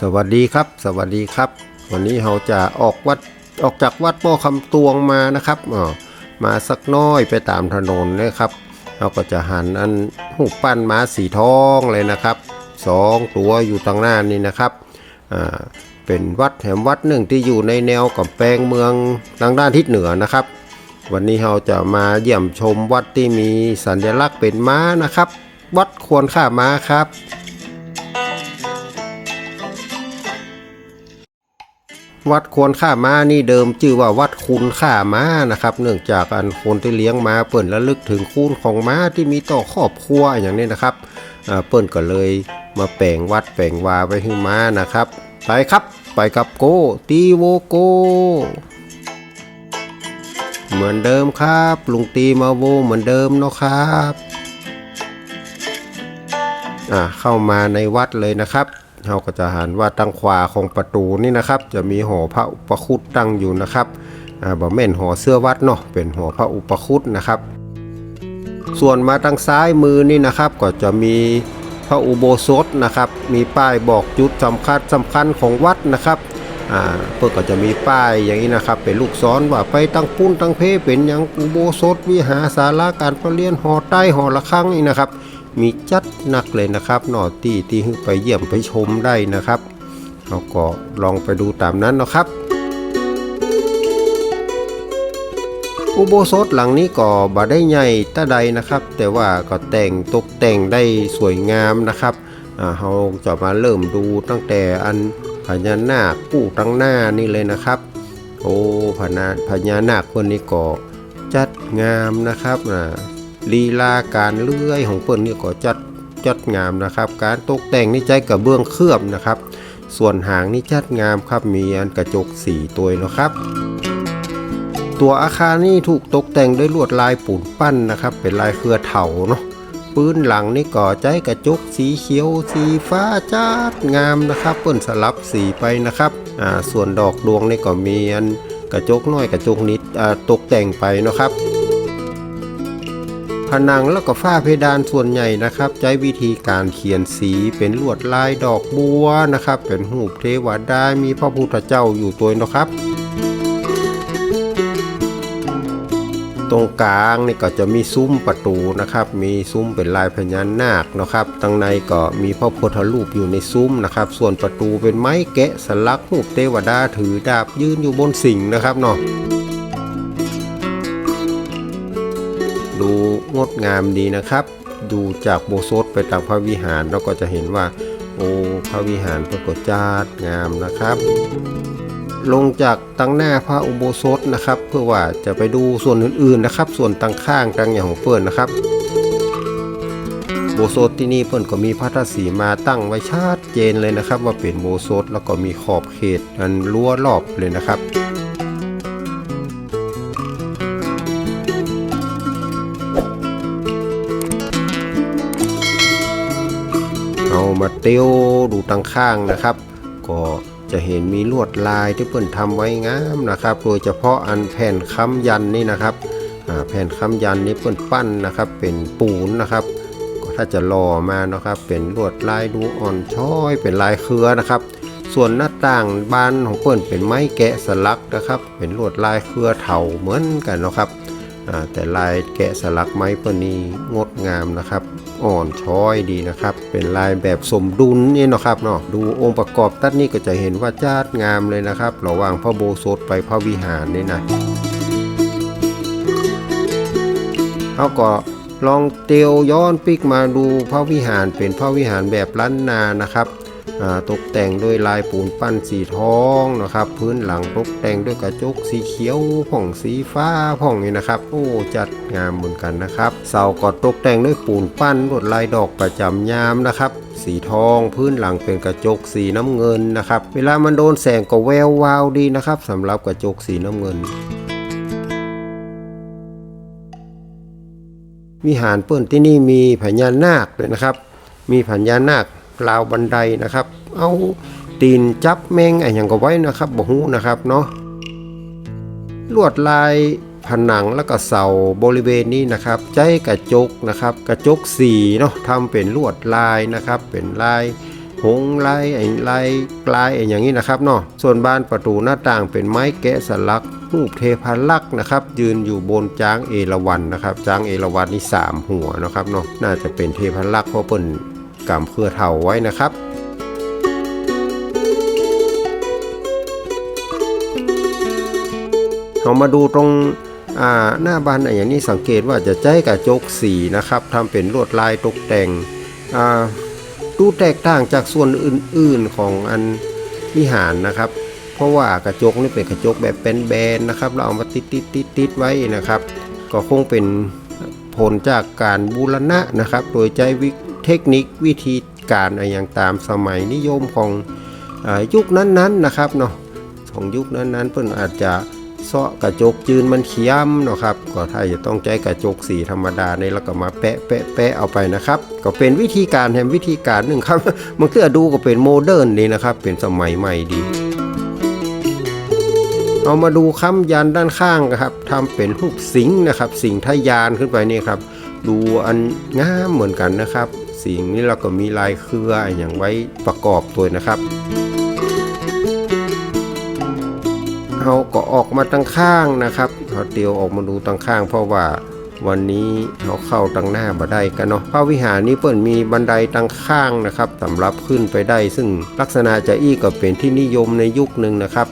สวัสดีครับ สวัสดีครับ วันนี้เราจะออกวัดออกจากวัดป้อคำตวงมานะครับอ๋อมาสักน้อยไปตามถนนนะครับเราก็จะหันอันหูปปั้นม้าสีทองเลยนะครับสองตัวอยู่ตรงหน้านี่นะครับอ่าเป็นวัดแห่งวัดหนึ่งที่อยู่ในแนวกำแพงเมืองทางด้านทิศเหนือนะครับ วันนี้เราจะมาเยี่ยมชมวัดที่มีสัญลักษณ์เป็นม้านะครับ วัดควรค่าม้าครับ วัดควรค่าม้านี่เดิมชื่อว่าวัดคุณค่าม้านะครับ เนื่องจากอันคนที่เลี้ยงม้าเปิ่นระลึกถึงคุณของม้าที่มีต่อครอบครัวอย่างนี้นะครับเปิ่นก็เลยมาแปลงวัดแปลงวาไว้ให้ม้านะครับ ไปครับไปกับโกตีโวโก เหมือนเดิมครับลุงตีมาโวเหมือนเดิมเนาะครับอ่าเข้ามาในวัดเลยนะครับ เราก็จะหันว่าตั้งขวาของประตูนี่นะครับ จะมีหอพระอุปคุตตั้งอยู่นะครับอ่าบ่แม่นหอเสื้อวัดเนาะเป็นหอพระอุปคุตนะครับ ส่วนมาทางซ้ายมือนี่นะครับ ก็จะมีพระอุโบสถนะครับ มีป้ายบอกจุดสำคัญสำคัญของวัดนะครับอ่าเพื่อก็จะมีป้ายอย่างนี้นะครับ เป็นลูกศรว่าไปตั้งปุ้นตั้งเพเป็นอย่างอุโบสถวิหารศาลาการประเรียนหอใต้หอละครังนี่นะครับ มีจัดหนักเลยนะครับหนอที่ที่ไปเยี่ยมไปชมได้นะครับเราก็ลองไปดูตามนั้นนะครับ อุโบสถหลังนี้ก็บ่ได้ใหญ่ตาใดนะครับ แต่ว่าก็แต่งตกแต่งได้สวยงามนะครับอ่าเราจะมาเริ่มดูตั้งแต่อันพญานาคผู้ตั้งหน้านี่เลยนะครับโอ้พญาพญานาคคนนี้ก็จัดงามนะครับอ่า ลีลาการเลื่อยของเปิ้นนี่ก็จัดจัดงามนะครับ การตกแต่งนี่ใจกระเบื้องเคลือบนะครับ ส่วนหางนี่จัดงามครับมีอันกระจกสีตัวนะครับ ตัวอาคารนี่ถูกตกแต่งด้วยลวดลายปูนปั้นนะครับ เป็นลายเครือเถาเนาะปืนหลังนี่ก่อใจกระจกสีเขียวสีฟ้าจัดงามนะครับ เปิ้นสลับสีไปนะครับอ่าส่วนดอกดวงนี่ก็มีอันกระจกน้อยกระจกนิดอ่าตกแต่งไปนะครับ ผนังแล้วก็ฝ้าเพดานส่วนใหญ่นะครับ ใช้วิธีการเขียนสีเป็นลวดลายดอกบัวนะครับ เป็นหูเทวดามีพระพุทธเจ้าอยู่ตัวนะครับตรงกลางนี่ก็จะมีซุ้มประตูนะครับ มีซุ้มเป็นลายพญานาคนะครับตั้งในก็มีพระพุทธรูปอยู่ในซุ้มนะครับ ส่วนประตูเป็นไม้แกะสลักรูปเทวดาถือดาบยืนอยู่บนสิงนะครับเนาะ งามดีนะครับ ดูจากโบสถ์ไปตามพระวิหารเราก็จะเห็นว่าโอ้พระวิหารปรากฏจาดงามนะครับ ลงจากตั้งหน้าพระอุโบสถนะครับ เพื่อว่าจะไปดูส่วนอื่นๆนะครับ ส่วนตั้งข้างตั้งอย่างของเปิ้นนะครับโบสถที่นี่เปิ้นก็มีพระธาตุสีมาตั้งไว้ชัดเจนเลยนะครับ ว่าเป็นโบสถแล้วก็มีขอบเขตอันรั้วรอบเลยนะครับ มาเตียวดูตังข้างนะครับ ก็จะเห็นมีลวดลายที่เพิ่นทำไว้งามนะครับ โดยเฉพาะอันแผ่นค้ำยันนี่นะครับแผ่นค้ำยันนี้เพิ่นปั้นนะครับ เป็นปูนนะครับก็ถ้าจะหล่อมานะครับ เป็นลวดลายดูอ่อนช้อย เป็นลายเครือนะครับ ส่วนหน้าต่างบานของเปิ้นเป็นไม้แกะสลักนะครับ เป็นลวดลายเครือเถาเหมือนกันนะครับแต่ลายแกะสลักไม้เปิ้นนี้งดงามนะครับ อ่อนช้อยดีนะครับ เป็นลายแบบสมดุลนี่นะครับเนาะดูองค์ประกอบตัดนี่ก็จะเห็นว่าจาดงามเลยนะครับ ระหว่างพระโบสถไปพระวิหารนี่นะเอาก็ลองเตียวย้อนปิกมาดูพระวิหารเป็นพระวิหารแบบล้านนานะครับ ตกแต่งด้วยลายปูนปั้นสีทองนะครับ พื้นหลังตกแต่งด้วยกระจกสีเขียวผ่องสีฟ้าผ่องนี่นะครับ โอ้จัดงามเหมือนกันนะครับเสาก็ตกแต่งด้วยปูนปั้นลวดลายดอกประจำยามนะครับ สีทองพื้นหลังเป็นกระจกสีน้ำเงินนะครับ เวลามันโดนแสงก็แวววาวดีนะครับสำหรับกระจกสีน้ำเงินวิหารเปิ้นที่นี่มีพญานาคเลยนะครับ มีพญานาค ราวบันไดนะครับ เอาตีนจับแมงอะไรอย่างก็ไว้นะครับบ่ฮู้นะครับเนาะลวดลายผนังแล้วก็เสาบริเวณนี้นะครับใจกระจกนะครับ กระจกสีเนาะทำเป็นลวดลายนะครับ เป็นลายหงลายไอ้ลายกลายไอ้อย่างนี้นะครับเนาะส่วนบานประตูหน้าต่างเป็นไม้แกะสลักรูปเทพาลักษ์นะครับ ยืนอยู่บนจ้างเอราวัณนะครับจ้างเอราวัณนี่สามหัวนะครับเนาะน่าจะเป็นเทพาลักษ์เพราะเปิ้น กำเพื่อเท่าไว้นะครับเรามาดูตรงหน้าบานอย่างนี้สังเกตว่าจะใช้กระจกสีนะครับทำเป็นลวดลายตกแต่งดูแตกต่างจากส่วนอื่นๆของอันวิหารนะครับ เพราะว่ากระจกนี่เป็นกระจกแบบเป็นแบนนะครับ เราเอามาติดติดติดติดๆไว้นะครับ ก็คงเป็นผลจากการบูรณะนะครับ โดยใช้วิ เทคนิควิธีการอะไรอย่างตามสมัยนิยมของอยุคนั้นๆนะครับเนาะของยุคนั้นๆเพิ่นอาจจะเซาะกระจกจืนมันเขียมเนาะครับก็ถ้าจะต้องใช้กระจกสีธรรมดาเนี่ยแล้วก็มาแปะแปะแปะเอาไปนะครับ ก็เป็นวิธีการแห่งวิธีการหนึ่งครับมันก็ดูก็เป็นโมเดิร์นดีนะครับ เป็นสมัยใหม่ดี เอามาดูค้ำยันด้านข้างนะครับทำเป็นรูปสิงนะครับ สิงทยานขึ้นไปนี่ครับ ดูอันงามเหมือนกันนะครับ สิงนี่เราก็มีลายเครืออย่างไว้ประกอบตัวนะครับเราก็ออกมาตั้งข้างนะครับเราเตียวออกมาดูตั้งข้าง เพราะว่าวันนี้เราเข้าตั้งหน้าบันไดกันเนาะพระวิหารนี้เปิ่นมีบันไดตั้งข้างนะครับสำหรับขึ้นไปได้ ซึ่งลักษณะจะอี้ก็เป็นที่นิยมในยุคหนึ่งนะครับ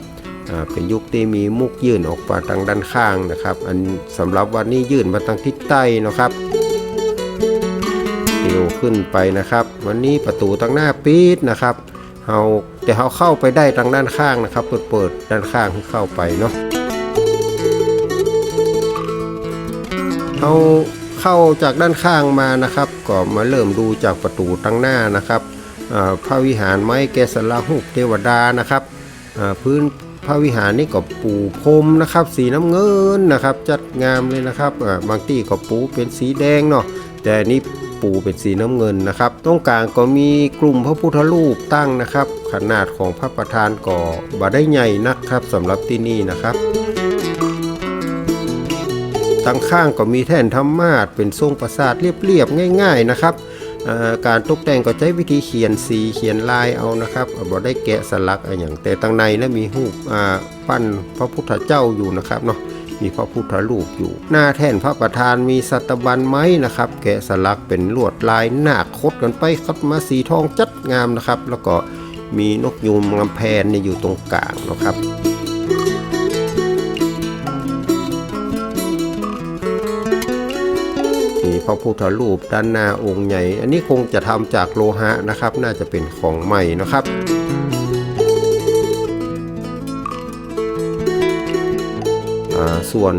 เป็นยุคที่มีมุกยื่นออกมาทางด้านข้างนะครับ อันสำหรับวันนี้ยื่นมาทางทิศใต้นะครับ วขึ้นไปนะครับ วันนี้ประตูตั้งหน้าปิดนะครับเฮาแต่เฮาเข้าไปได้ทางด้านข้างนะครับ เปิดเปิดด้านข้างให้เข้าไปเนาะเฮาเข้าจากด้านข้างมานะครับ ก็มาเริ่มดูจากประตูตั้งหน้านะครับพระวิหารไม้แกสลักรูปเทวดานะครับพื้นพระวิหารนี่ก็ปูพรมนะครับ สีน้ำเงินนะครับ จัดงามเลยนะครับบางที่ก็ปูเป็นสีแดงเนาะแต่นนี้ ปูเป็นสีน้ำเงินนะครับ ตรงกลางก็มีกลุ่มพระพุทธรูปตั้งนะครับ ขนาดของพระประธานก็บ่ได้ใหญ่นักครับสำหรับที่นี่นะครับตั้งข้างก็มีแท่นธรรมาสเป็นทรงปราสาทเรียบๆง่าย ๆนะครับการตกแต่งก็ใช้วิธีเขียนสีเขียนลายเอานะครับบ่ได้แกะสลักอะไรอย่างแต่ตั้งในนะมีรูปปั้นพระพุทธเจ้าอยู่นะครับเนาะ มีพระพุทธรูปอยู่ หน้าแท่นพระประธานมีสัตบันไม้นะครับ แกะสลักเป็นลวดลายหน้าคดกันไปคัดมาสีทองจัดงามนะครับ แล้วก็มีนกยูงลำแพนเนี่ยอยู่ตรงกลางนะครับมีพระพุทธรูปด้านหน้าองค์ใหญ่ อันนี้คงจะทำจากโลหะนะครับ น่าจะเป็นของใหม่นะครับ ส่วน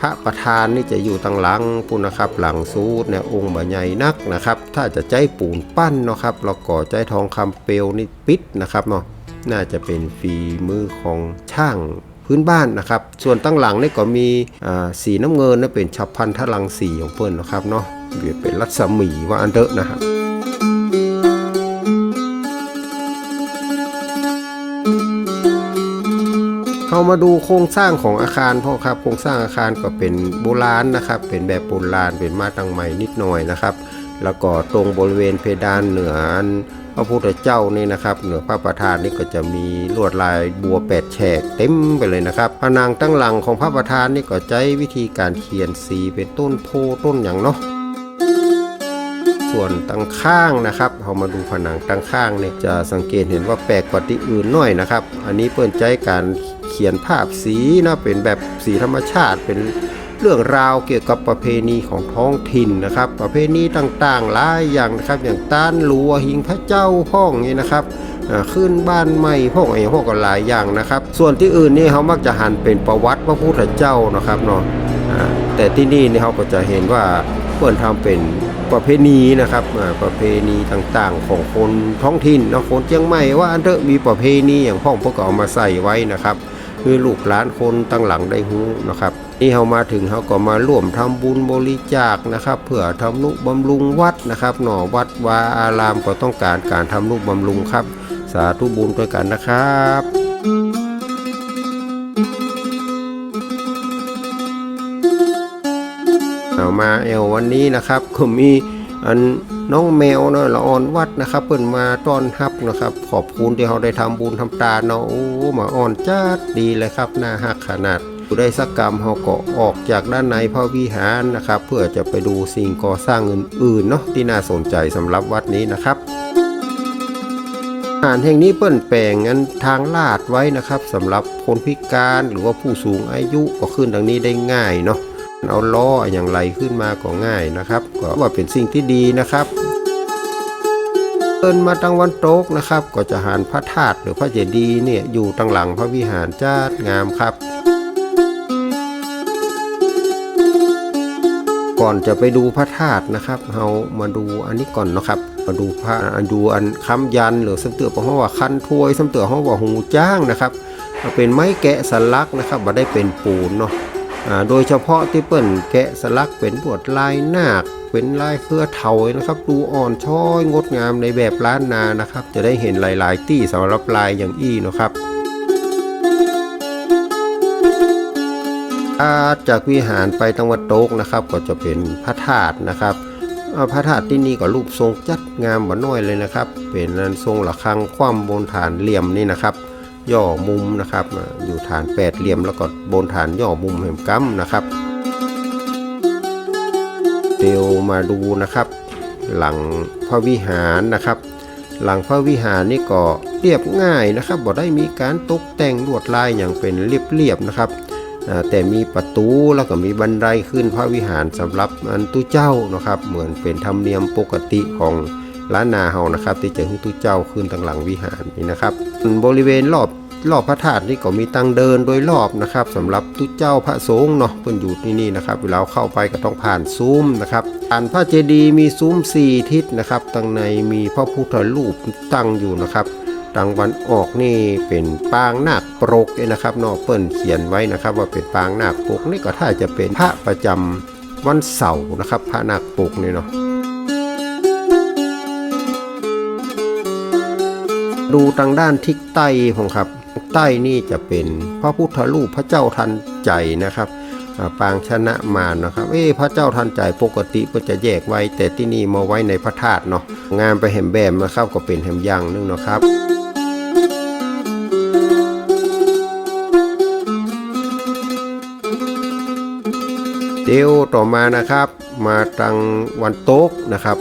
พระประธานนี่จะอยู่ตังหลังปุ่นนะครับ หลังซูดเนี่ยองค์บใหญ่นักนะครับ ถ้าจะใจปูนปั้นเนาะครับแล้วก็ใจทองคำเปลวนี่ปิดนะครับเนาะน่าจะเป็นฝีมือของช่างพื้นบ้านนะครับ ส่วนตั้งหลังนี่ก็มีสีน้ำเงินนะเป็นฉับพันธลังสีของเพิ่นนะครับเนาะเบียดเป็นรัศมีว่าอันเดอะนะครับ มาดูโครงสร้างของอาคารพ่อครับโครงสร้างอาคารก็เป็นโบราณนะครับ เป็นแบบโบราณเป็นมาตั้งใหม่นิดหน่อยนะครับ แล้วก็ตรงบริเวณเพดานเหนือพระพุทธเจ้านี่นะครับ เหนือพระประธานนี่ก็จะมีลวดลายบัวแปดแฉกเต็มไปเลยนะครับผนังตั้งหลังของพระประธานนี่ก็ใช้วิธีการเขียนสีเป็นต้นโพต้นอย่างเนาะส่วนตั้งข้างนะครับเรามาดูผนังตั้งข้างเนี่ยจะสังเกตเห็นว่าแปลกกว่าที่อื่นหน่อยนะครับ อันนี้เปิดใจการ ขียนภาพสีนะเป็นแบบสีธรรมชาติ เป็นเรื่องราวเกี่ยวกับประเพณีของท้องถิ่นนะครับ ประเพณีต่างๆหลายอย่างนะครับ อย่างต้านลัวหิงพระเจ้าพ่องนี้นะครับขึ้นบ้านใหม่พ่องอะไรพวกก็หลายอย่างนะครับ ส่วนที่อื่นนี่เขามักจะหันเป็นประวัติพระพุทธเจ้านะครับเนาะแต่ที่นี่นี่เขาก็จะเห็นว่าเปิดทำเป็นประเพณีนะครับประเพณีต่างๆ ของคนท้องถิ่นนะคนเชียงใหม่ว่าอันเถอะมีประเพณีอย่างพ่องพวกเอามาใส่ไว้นะครับ คือลูกหลานคนตั้งหลังได้ฮู้นะครับ นี่เขามาถึงเขาก็มาร่วมทำบุญบริจาคนะครับ เพื่อทำนุบำรุงวัดนะครับหน่อวัดวาอารามก็ต้องการการทำนุบำรุงครับ สาธุบุญด้วยกันนะครับเอามาเอววันนี้นะครับก็มีอัน น้องแมวเนาะละอ่อนวัดนะครับเพิ่นมาต้อนรับนะครับ ขอบคุณที่เขาได้ทำบุญทำตาเนาะโอ้มาอ่อนจัดดีเลยครับน่าฮักขนาดได้สักกรรมเขาก็ออกจากด้านในพระวิหารนะครับ เพื่อจะไปดูสิ่งก่อสร้างอื่นๆเนาะที่น่าสนใจสำหรับวัดนี้นะครับอาหารแห่งนี้เปิ้นแปลงงั้นทางลาดไว้นะครับสำหรับคนพิการหรือว่าผู้สูงอายุก็ขึ้นดังนี้ได้ง่ายเนาะ เอาล้ออย่างไรขึ้นมาก็ง่ายนะครับ ก็ว่าเป็นสิ่งที่ดีนะครับเดินมาทางวันตกนะครับ ก็จะหานพระธาตุหรือพระเจดีย์เนี่ยอยู่ตังหลังพระวิหารจ้างามครับ ก่อนจะไปดูพระธาตุนะครับเรามาดูอันนี้ก่อนนะครับ มาดูพระอันดูอันค้ำยันหรือสำเตือพราะว่าคันถ้วยสำเตือเพราะว่าหูจ้างนะครับเป็นไม้แกะสลักนะครับมาได้เป็นปูนเนาะ โดยเฉพาะที่เปิ้นแกะสลักเป็นลวดลายนาคเป็นลายเครือเถานะครับ ดูอ่อนช้อยงดงามในแบบล้านนานะครับ จะได้เห็นหลาย ๆ ที่สำหรับลายอย่างอี้นะครับาจากวิหารไปตังวัดโต๊กนะครับ ก็จะเป็นพระธาตุนะครับพระธาตุที่นี่ก็รูปทรงจัดงามบ่น้อยเลยนะครับ เป็นทรงระฆังคว่ำบนฐานเหลี่ยมนี่นะครับ ย่อมุมนะครับ อยู่ฐานแปดเหลี่ยมแล้วก็บนฐานย่อมุมแห่งกัมนะครับเดี๋ยวมาดูนะครับ หลังพระวิหารนะครับ หลังพระวิหารนี่ก็เรียบง่ายนะครับบ่ได้มีการตกแต่งลวดลายอย่างเป็นเรียบๆนะครับแต่มีประตูแล้วก็มีบันไดขึ้นพระวิหารสำหรับอันตู้เจ้านะครับ เหมือนเป็นธรรมเนียมปกติของ ล้านนาเฮานะครับ ที่จะให้ตู้เจ้าขึ้นทางหลังวิหารนี่นะครับบริเวณรอบรอบพระธาตุนี่ก็มีตังเดินโดยรอบนะครับสำหรับตู้เจ้าพระสงฆ์เนาะเพิ่นอยู่ที่นี่นะครับเวลาเข้าไปก็ต้องผ่านซุ้มนะครับผ่านพระเจดีย์มีซุ้มสี่ทิศนะครับตั้งในมีพระพุทธรูปตั้งอยู่นะครับทางวันออกนี่เป็นปางนาคปรกนะครับเนอกเปิ้นเขียนไว้นะครับ ว่าเป็นปางนาคปรกนี่ก็ถ้าจะเป็นพระประจำวันเสาร์นะครับ พระนาคปรกนี่เนาะ ดูทางด้านทิศใต้ผมครับ ใต้นี่จะเป็นพระพุทธรูปพระเจ้าทันใจนะครับปางชนะมารนะครับ เอ้พระเจ้าทันใจปกติก็จะแยกไว้ แต่ที่นี่มาไว้ในพระธาตุเนาะ งานไปแหมแบมนะครับก็เป็นแหมยังนึงเนาะครับเดี๋ยวต่อมานะครับ มาตังวันโต๊กนะครับ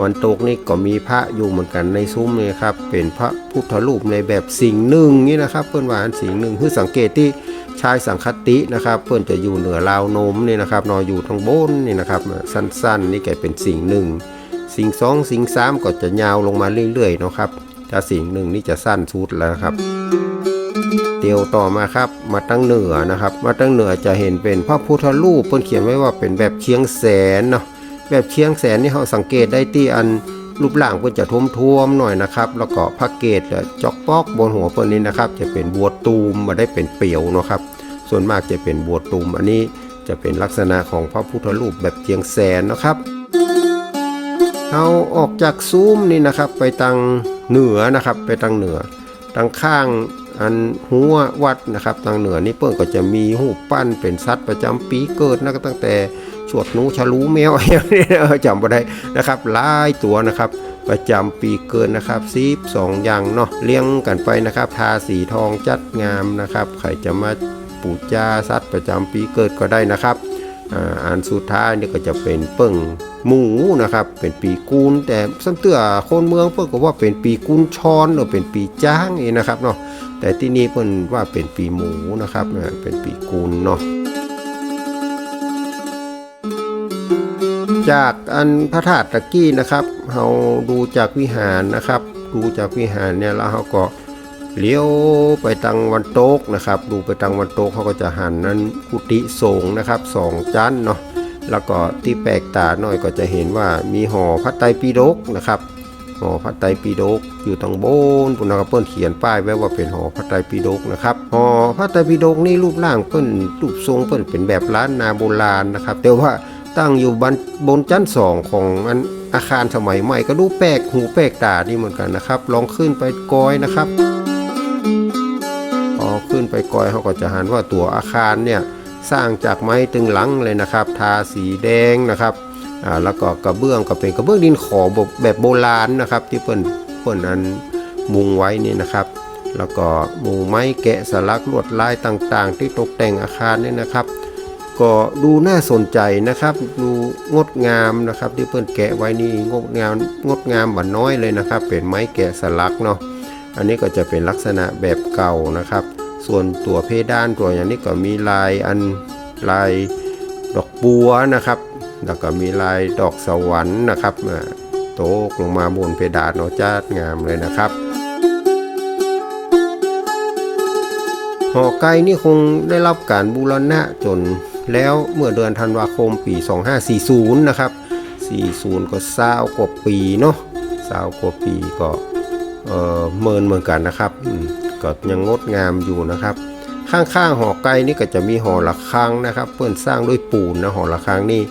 วันตกนี่ก็มีพระอยู่เหมือนกันในซุ้มนี่ครับ เป็นพระพุทธรูปในแบบสิ่งหนึ่งนี่นะครับ เพื่อนว่านสิ่งหนึ่งคือสังเกตที่ชายสังคตินะครับ เพื่อนจะอยู่เหนือราวนมนี่นะครับนอนอยู่ทางบนนี่นะครับ สั้นๆ นี่แกเป็นสิ่งหนึ่งสิ่งสองสิ่งสามก็จะยาวลงมาเรื่อยๆนะครับถ้าสิ่งหนึ่งนี่จะสั้นสุดแล้วครับ เตียวต่อมาครับมาตั้งเหนือนะครับ มาตั้งเหนือจะเห็นเป็นพระพุทธรูปเพิ่อนเขียนไว้ว่าเป็นแบบเชียงแสนเนาะ แบบเชียงแสนนี่เราสังเกตได้ที่อันรูปร่างเพิ่นจะท่วมๆหน่อยนะครับ แล้วก็พระเกศและจอกปอกบนหัวเพิ่นนี้นะครับ จะเป็นบัวตูมมาได้เป็นเปียวนะครับ ส่วนมากจะเป็นบัวตูมอันนี้จะเป็นลักษณะของพระพุทธรูปแบบเชียงแสนนะครับเอาออกจากซุ้มนี่นะครับ ไปทางเหนือนะครับ ไปทางเหนือทางข้างอันหัววัดนะครับทางเหนือนี่เปิ้นก็จะมีหูปั้นเป็นสัตว์ประจำปีเกิดนะก็ตั้งแต่ ชวดหนูฉลูแมวอย่างนี้จำบ่ได้นะครับหลายตัวนะครับประจำปีเกินนะครับซีบสองอย่างเนาะเลี้ยงกันไปนะครับ ทาสีทองจัดงามนะครับใครจะมาปูจาสัตว์ประจำปีเกิดก็ได้นะครับอ่าอันสุดท้ายนี่ก็จะเป็นเปิ้งหมูนะครับ เป็นปีกูลแต่สันเตือคนเมืองเพิ่นก็ว่าเป็นปีกุลชอนหรือเป็นปีจ้างเองนะครับเนาะแต่ที่นี่เพิ่นว่าเป็นปีหมูนะครับเป็นปีกูลเนาะ จากอันพระธาตุตะกี้นะครับเราดูจากวิหารนะครับ ดูจากวิหารเนี่ยแล้วเราก็เลี้ยวไปทางวันโต๊กนะครับ ดูไปทางวันโต๊กเขาก็จะหันนั้นกุฏิสงนะครับสองชั้นเนาะแล้วก็ที่แปลกตาหน่อยก็จะเห็นว่ามีหอพระไตรปิฎกนะครับหอพระไตรปิฎกอยู่ทางโบนปุณกเปิ้นเขียนป้ายไว้ว่าเป็นหอพระไตรปิฎกนะครับหอพระไตรปิฎกนี่รูปร่างเปิ้นรูปทรงเปิ้นเป็นแบบล้านนาโบราณนะครับแต่ว่า ตั้งอยู่บนบนชั้นสองของอันอาคารสมัยใหม่ก็ดูแปลกหูแปลกตาดีเหมือนกันนะครับ ลองขึ้นไปกอยนะครับพอขึ้นไปกอยเขาก็จะหันว่าตัวอาคารเนี่ยสร้างจากไม้ตึงหลังเลยนะครับ ทาสีแดงนะครับอ่าแล้วก็กระเบื้องก็เป็นกระเบื้องดินขอแบบแบบโบราณนะครับ ที่เปิ้นเปิ้นอันมุงไว้นี่นะครับ แล้วก็หมู่ไม้แกะสลักลวดลายต่างๆ ที่ตกแต่งอาคารนี่นะครับ ก็ดูน่าสนใจนะครับ ดูงดงามนะครับที่เพื่อนแกะไว้นี่งดงามงดงามบันน้อยเลยนะครับ เป็นไม้แกะสลักเนาะอันนี้ก็จะเป็นลักษณะแบบเก่านะครับ ส่วนตัวเพดานตัวอย่างนี้ก็มีลายอันลายดอกบัวนะครับ แล้วก็มีลายดอกสวรรค์นะครับโตกลงมาบนเพดานเนาะจ้างามเลยนะครับหอไก่นี่คงได้รับการบูรณะจน แล้วเมื่อเดือนธันวาคมปี 2540 นะครับ 40 ก็เศร้ากว่าปีเนาะเศร้ากว่าปีก็เออเมินเหมือนกันนะครับก็ยังงดงามอยู่นะครับ ข้างๆหอไกลนี่ก็จะมีหอระฆังนะครับ เพื่อนสร้างด้วยปูนนะหอระฆังนี่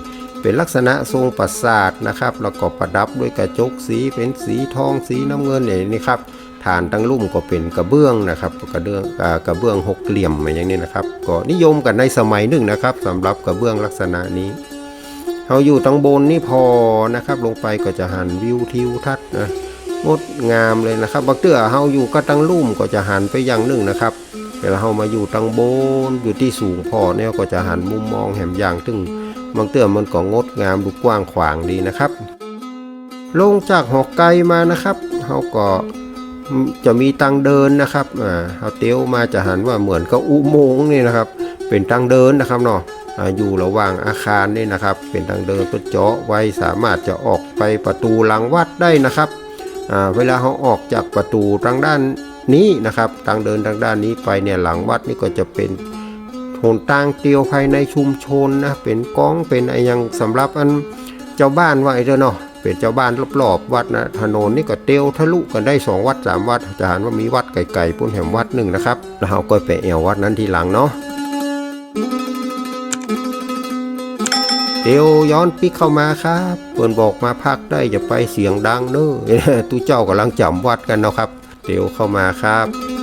เป็นลักษณะทรงปราสาทนะครับ แล้วก็ประดับด้วยกระจกสีเป็นสีทองสีน้ำเงินอย่างนี้ครับฐานตั้งลุ่มก็เป็นกระเบื้องนะครับกระเบื้องกระเบื้องหกเหลี่ยมอย่างนี้นะครับ ก็นิยมกันในสมัยหนึ่งนะครับสำหรับกระเบื้องลักษณะนี้เราอยู่ตังบนนี่พอนะครับ ลงไปก็จะหันวิวทิวทัศน์นะงดงามเลยนะครับบางเตื้อเฮาอยู่ก็ตั้งลุ่มก็จะหันไปอย่างหนึ่งนะครับเวลาเฮามาอยู่ตังบนอยู่ที่สูงพอเนี่ยก็จะหันมุมมองแหมอย่างถึง บางเตื้อมันก็งดงามดูกว้างขวางดีนะครับ ลงจากหอกไกลมานะครับเฮาก็จะมีทางเดินนะครับอ่าเอาเตี้ยวมาจะหันว่าเหมือนกับอุโมงค์นี่นะครับ เป็นทางเดินนะครับเนาะอยู่ระหว่างอาคารนี่นะครับ เป็นทางเดินเพื่อเจาะไว้สามารถจะออกไปประตูหลังวัดได้นะครับเวลาเขาออกจากประตูทางด้านนี้นะครับทางเดินทางด้านนี้ไปเนี่ยหลังวัดนี่ก็จะเป็น หนทางเตียวภายในชุมชนนะเป็นกองเป็นอะไรอยังสำหรับอันเจ้าบ้านว่าไอ้เด้อเนาะเป็นเจ้าบ้านรอบๆวัดนะถนนนี่ก็เตียวทะลุกันได้สองวัดสามวัดจะหันว่ามีวัดไก่ๆปุ่นแหมวัดหนึ่งนะครับแล้วเราก็ไปแอววัดนั้นทีหลังเนาะเตียวย้อนปิกเข้ามาครับเปิ่นบอกมาพักได้อย่าไปเสียงดังเน้อตู้เจ้ากำลังจำวัดกันเนาะครับเตียวเข้ามาครับ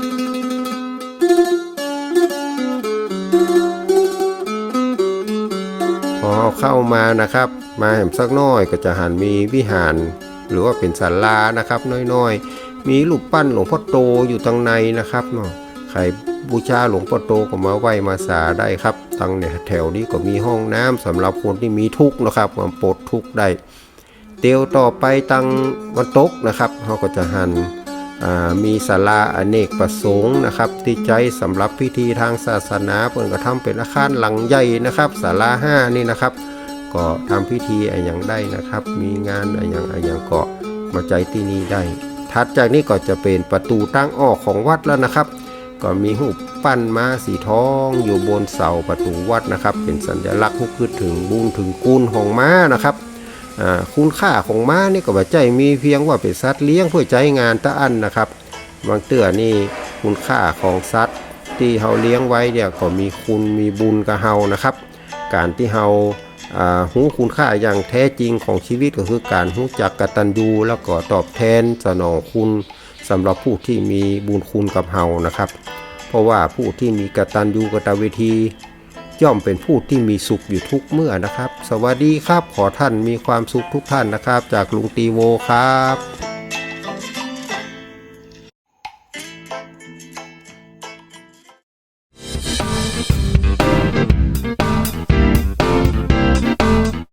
เข้ามานะครับ มาแหมสักน้อยก็จะหันมีวิหาร หรือว่าเป็นศาลานะครับ น้อยๆ มีรูปปั้นหลวงพ่อโตอยู่ตรงในนะครับเนาะใครบูชาหลวงพ่อโตก็มาไหว้มาสาได้ครับตังเนี่ยแถวนี้ก็มีห้องน้ำสำหรับคนที่มีทุกข์นะครับมาปลดทุกข์ได้เตียวต่อไปตังวันตกนะครับเขาก็จะหันอ่า มีศาลาอเนกประสงค์นะครับ ที่ใจสำหรับพิธีทางศาสนาเปิ่นก็ทำเป็นอาคารหลังใหญ่นะครับศาลาห้านี่นะครับ ก็ทำพิธีอะไรอย่างได้นะครับ มีงานอะไรอย่างอะไรอย่างก็มาใจที่นี่ได้ ถัดจากนี้ก็จะเป็นประตูตั้งออกของวัดแล้วนะครับ ก็มีหูปปั้นม้าสีทองอยู่บนเสาประตูวัดนะครับ เป็นสัญลักษณ์ให้คือถึงบุญถึงคุณของม้านะครับ คุณค่าของม้านี่ก็บ่ใจมีเพียงว่าเป็นสัตว์เลี้ยงเพื่อใจงานตะอันนะครับบางเตื้อนี่คุณค่าของสัตว์ที่เฮาเลี้ยงไว้เนี่ยก็มีคุณมีบุญกับเฮานะครับ การที่เฮาหูคุณค่าอย่างแท้จริงของชีวิตก็คือการรู้จักกตัญญูแล้วก็ตอบแทนสนองคุณสำหรับผู้ที่มีบุญคุณกับเฮานะครับ เพราะว่าผู้ที่มีกตัญญูกตเวที ย่อมเป็นผู้ที่มีสุขอยู่ทุกเมื่อนะครับ สวัสดีครับขอท่านมีความสุขทุกท่านนะครับ จากลุงตีโวครับ